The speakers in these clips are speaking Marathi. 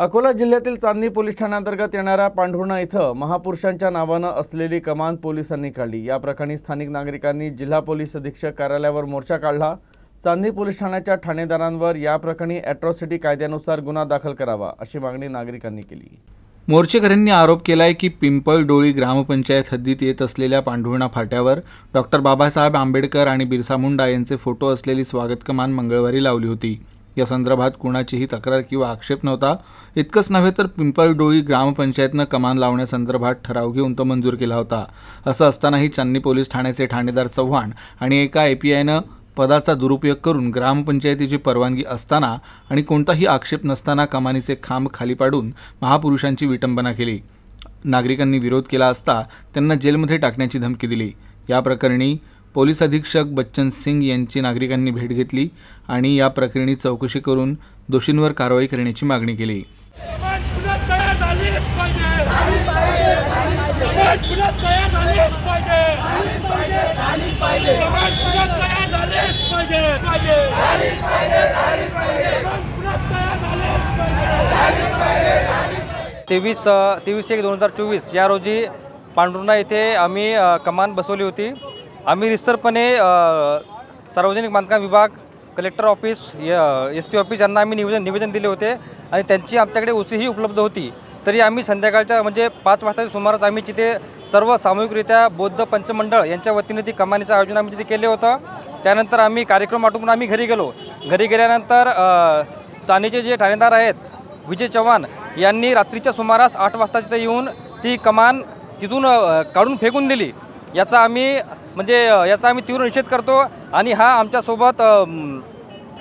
अकोला जिल्ह्यातील चांदणी पोलीस ठाण्याअंतर्गत येणाऱ्या पांढुर्णा इथं महापुरुषांच्या नावानं असलेली कमान पोलिसांनी काढली. या प्रकरणी स्थानिक नागरिकांनी जिल्हा पोलीस अधीक्षक कार्यालयावर मोर्चा काढला. चांदणी पोलीस ठाण्याच्या ठाणेदारांवर या प्रकरणी अॅट्रॉसिटी कायद्यानुसार गुन्हा दाखल करावा अशी मागणी नागरिकांनी केली. मोर्चेकऱ्यांनी आरोप केला आहे की पिंपळडोळी ग्रामपंचायत हद्दीत येत असलेल्या पांढुर्णा फाट्यावर डॉक्टर बाबासाहेब आंबेडकर आणि बिरसा मुंडा यांचे फोटो असलेली स्वागत कमान मंगळवारी लावली होती. या संदर्भात कुणाचीही तक्रार किंवा आक्षेप नव्हता. इतकंच नव्हे तर पिंपळडोळी ग्रामपंचायतनं कमान लावण्यासंदर्भात ठराव घेऊन तो मंजूर केला होता. असं असतानाही चांदणी पोलीस ठाण्याचे ठाणेदार चव्हाण आणि एका एपीआयनं पी आयनं पदाचा दुरुपयोग करून ग्रामपंचायतीची परवानगी असताना आणि कोणताही आक्षेप नसताना कमानीचे खांब खाली पाडून महापुरुषांची विटंबना केली. नागरिकांनी विरोध केला असता त्यांना जेलमध्ये टाकण्याची धमकी दिली. या प्रकरणी पोलीस अधीक्षक बच्चन सिंग यांची नागरिकांनी भेट घेतली आणि या प्रकरणी चौकशी करून दोषींवर कारवाई करण्याची मागणी केली. तेवीस तेवीस एक दोन हजार चोवीस या रोजी पांढुर्णा येथे आम्ही कमान बसवली होती. आम्ही रिस्तरपणे सार्वजनिक बांधकाम विभाग collector office S P office यांना आम्ही निवेदन निवेदन दिले होते आणि त्यांची आमच्याकडे ओसीही उपलब्ध होती. तरी आम्ही संध्याकाळच्या म्हणजे पाच वाजताच्या सुमारास आम्ही तिथे सर्व सामूहिकरित्या बौद्ध पंचमंडळ यांच्या वतीने ती कमानीचं आयोजन आम्ही तिथे केले होतं. त्यानंतर आम्ही कार्यक्रम आटोपून आम्ही घरी गेलो. घरी गेल्यानंतर चाणीचे जे ठाणेदार आहेत विजय चव्हाण यांनी रात्रीच्या सुमारास आठ वाजता तिथे येऊन ती कमान तिथून काढून फेकून दिली. याचा आम्ही म्हणजे याचा आम्ही तीव्र निषेध करतो आणि हा आमच्यासोबत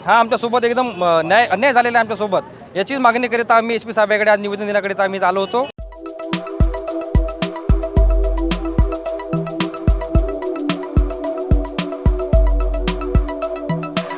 हा आमच्यासोबत एकदम न्याय अन्याय झालेला आहे आमच्यासोबत. याचीच मागणी करीता आम्ही एस पी साहेबाकडे आज निवेदन देण्याकरिता आम्ही आलो होतो.